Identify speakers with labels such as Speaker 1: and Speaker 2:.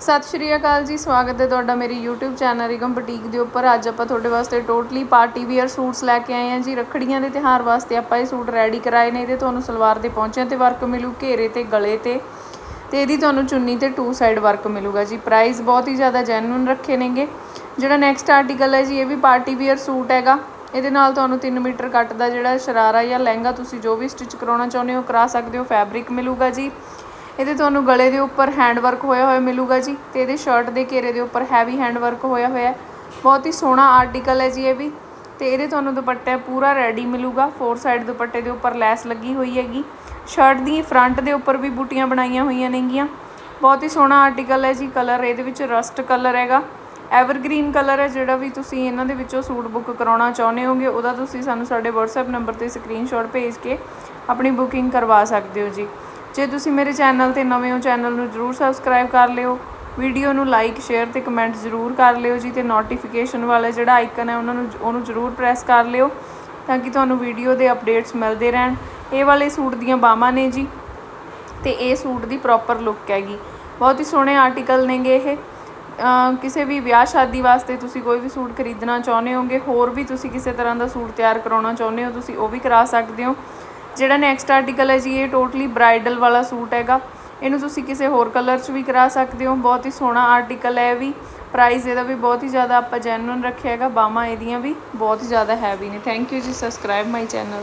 Speaker 1: ਸਤਿ ਸ਼੍ਰੀ ਅਕਾਲ ਜੀ, ਸਵਾਗਤ ਹੈ ਤੁਹਾਡਾ ਮੇਰੀ YouTube ਚੈਨਲ ਰਿਗਮ ਬੁਟੀਕ ਦੇ ਉੱਪਰ। ਅੱਜ ਆਪਾਂ ਤੁਹਾਡੇ ਵਾਸਤੇ ਟੋਟਲੀ ਪਾਰਟੀ ਵੀਅਰ ਸੂਟਸ ਲੈ ਕੇ ਆਏ ਹਾਂ ਜੀ। ਰੱਖੜੀਆਂ ਦੇ ਤਿਉਹਾਰ ਵਾਸਤੇ ਆਪਾਂ ਇਹ ਸੂਟ ਰੈਡੀ ਕਰਾਏ ਨੇ। ਇਹਦੇ ਤੁਹਾਨੂੰ ਸਲਵਾਰ ਦੇ ਪਹੁੰਚਿਆਂ ਤੇ ਵਰਕ ਮਿਲੂ, ਘੇਰੇ ਤੇ ਗਲੇ ਤੇ। ਤੇ ਇਹਦੀ ਤੁਹਾਨੂੰ ਚੁੰਨੀ ਤੇ ਟੂ ਸਾਈਡ ਵਰਕ ਮਿਲੂਗਾ ਜੀ। ਪ੍ਰਾਈਸ ਬਹੁਤ ਹੀ ਜ਼ਿਆਦਾ ਜੈਨੂਨ ਰੱਖੇ ਨੇਗੇ। ਜਿਹੜਾ ਨੈਕਸਟ ਆਰਟੀਕਲ ਹੈ ਜੀ, ਇਹ ਵੀ ਪਾਰਟੀ ਵੀਅਰ ਸੂਟ ਹੈਗਾ। ਇਹਦੇ ਨਾਲ ਤੁਹਾਨੂੰ 3 ਮੀਟਰ ਕੱਟ ਦਾ ਜਿਹੜਾ ਸ਼ਰਾਰਾ ਜਾਂ ਲਹਿੰਗਾ ਤੁਸੀਂ ਜੋ ਵੀ ਸਟਿਚ ਕਰਾਉਣਾ ਚਾਹੁੰਦੇ ਹੋ ਕਰਾ ਸਕਦੇ ਹੋ ਫੈਬਰਿਕ ਮਿਲੂਗਾ ਜੀ। ਇਹਦੇ ਤੁਹਾਨੂੰ ਗਲੇ ਦੇ ਉੱਪਰ ਹੈਂਡ ਵਰਕ ਹੋਇਆ ਹੋਇਆ ਮਿਲੂਗਾ ਜੀ ਤੇ ਇਹਦੇ ਸ਼ਰਟ ਦੇ ਘੇਰੇ ਦੇ ਉੱਪਰ ਹੈਵੀ ਹੈਂਡ ਵਰਕ ਹੋਇਆ ਹੋਇਆ ਬਹੁਤ ਹੀ ਸੋਹਣਾ ਆਰਟੀਕਲ ਹੈ ਜੀ ਇਹ ਵੀ। ਤੇ ਇਹਦੇ ਤੁਹਾਨੂੰ ਦੁਪੱਟਾ ਪੂਰਾ ਰੈਡੀ ਮਿਲੂਗਾ। ਫੋਰ ਸਾਈਡ ਦੁਪੱਟੇ ਦੇ ਉੱਪਰ ਲੈਸ ਲੱਗੀ ਹੋਈ ਹੈਗੀ। ਸ਼ਰਟ ਦੀ ਫਰੰਟ ਦੇ ਉੱਪਰ ਵੀ ਬੂਟੀਆਂ ਬਣਾਈਆਂ ਹੋਈਆਂ ਨੇਗੀਆਂ। ਬਹੁਤ ਹੀ ਸੋਹਣਾ ਆਰਟੀਕਲ ਹੈ ਜੀ ਕਲਰ ਇਹਦੇ ਵਿੱਚ ਰਸਟ ਕਲਰ ਹੈਗਾ। ਐਵਰਗ੍ਰੀਨ ਕਲਰ ਹੈ ਜਿਹੜਾ ਵੀ ਤੁਸੀਂ ਇਹਨਾਂ ਦੇ ਵਿੱਚੋਂ ਸੂਟ ਬੁੱਕ ਕਰਾਉਣਾ ਚਾਹੁੰਦੇ ਹੋਗੇ, ਉਹਦਾ ਤੁਸੀਂ ਸਾਨੂੰ ਸਾਡੇ WhatsApp ਨੰਬਰ ਤੇ ਸਕਰੀਨਸ਼ਾਟ ਭੇਜ ਕੇ ਆਪਣੀ ਬੁਕਿੰਗ ਕਰਵਾ ਸਕਦੇ ਹੋ ਜੀ। ਜੇ ਤੁਸੀਂ ਮੇਰੇ ਚੈਨਲ ਤੇ ਨਵੇਂ ਹੋ, ਚੈਨਲ ਨੂੰ ਜਰੂਰ ਸਬਸਕ੍ਰਾਈਬ ਕਰ ਲਿਓ। ਵੀਡੀਓ ਨੂੰ ਲਾਈਕ ਸ਼ੇਅਰ ਤੇ ਕਮੈਂਟ ਜਰੂਰ ਕਰ ਲਿਓ ਜੀ ਤੇ ਨੋਟੀਫਿਕੇਸ਼ਨ ਵਾਲਾ ਜਿਹੜਾ ਆਈਕਨ ਹੈ ਉਹਨਾਂ ਨੂੰ ਉਹਨੂੰ ਜਰੂਰ ਪ੍ਰੈਸ ਕਰ ਲਿਓ ਤਾਂ ਕਿ ਤੁਹਾਨੂੰ ਵੀਡੀਓ ਦੇ ਅਪਡੇਟਸ ਮਿਲਦੇ ਰਹਿਣ। ਇਹ ਵਾਲੇ ਸੂਟ ਦੀਆਂ ਬਾਹਾਂ ਨੇ ਜੀ ਤੇ ਇਹ ਸੂਟ ਦੀ ਪ੍ਰੋਪਰ ਲੁੱਕ ਹੈਗੀ। ਬਹੁਤ ਹੀ ਸੋਹਣੇ ਆਰਟੀਕਲ ਨੇਗੇ ਇਹ। ਕਿਸੇ ਵੀ ਵਿਆਹ ਸ਼ਾਦੀ ਵਾਸਤੇ ਤੁਸੀਂ ਕੋਈ ਵੀ ਸੂਟ ਖਰੀਦਣਾ ਚਾਹੁੰਦੇ ਹੋਗੇ, ਹੋਰ ਵੀ ਤੁਸੀਂ ਕਿਸੇ ਤਰ੍ਹਾਂ ਦਾ ਸੂਟ ਤਿਆਰ ਕਰਾਉਣਾ ਚਾਹੁੰਦੇ ਹੋ, ਤੁਸੀਂ ਉਹ ਵੀ ਕਰਾ ਸਕਦੇ ਹੋ। ਜਿਹੜਾ ਨੈਕਸਟ ਆਰਟੀਕਲ ਹੈ ਜੀ, ਇਹ ਟੋਟਲੀ ਬ੍ਰਾਈਡਲ ਵਾਲਾ ਸੂਟ ਹੈਗਾ। ਇਹਨੂੰ ਤੁਸੀਂ ਕਿਸੇ ਹੋਰ ਕਲਰ 'ਚ ਵੀ ਕਰਾ ਸਕਦੇ ਹੋ। ਬਹੁਤ ਹੀ ਸੋਹਣਾ ਆਰਟੀਕਲ ਹੈ ਇਹ ਵੀ। ਪ੍ਰਾਈਸ ਇਹਦਾ ਵੀ ਬਹੁਤ ਹੀ ਜ਼ਿਆਦਾ ਆਪਾਂ ਜੈਨੂਇਨ ਰੱਖਿਆ ਹੈਗਾ। ਬਾਹਾਂ ਇਹਦੀਆਂ ਵੀ ਬਹੁਤ ਹੀ ਜ਼ਿਆਦਾ ਹੈਵੀ ਨੇ। Thank you ji. Subscribe my channel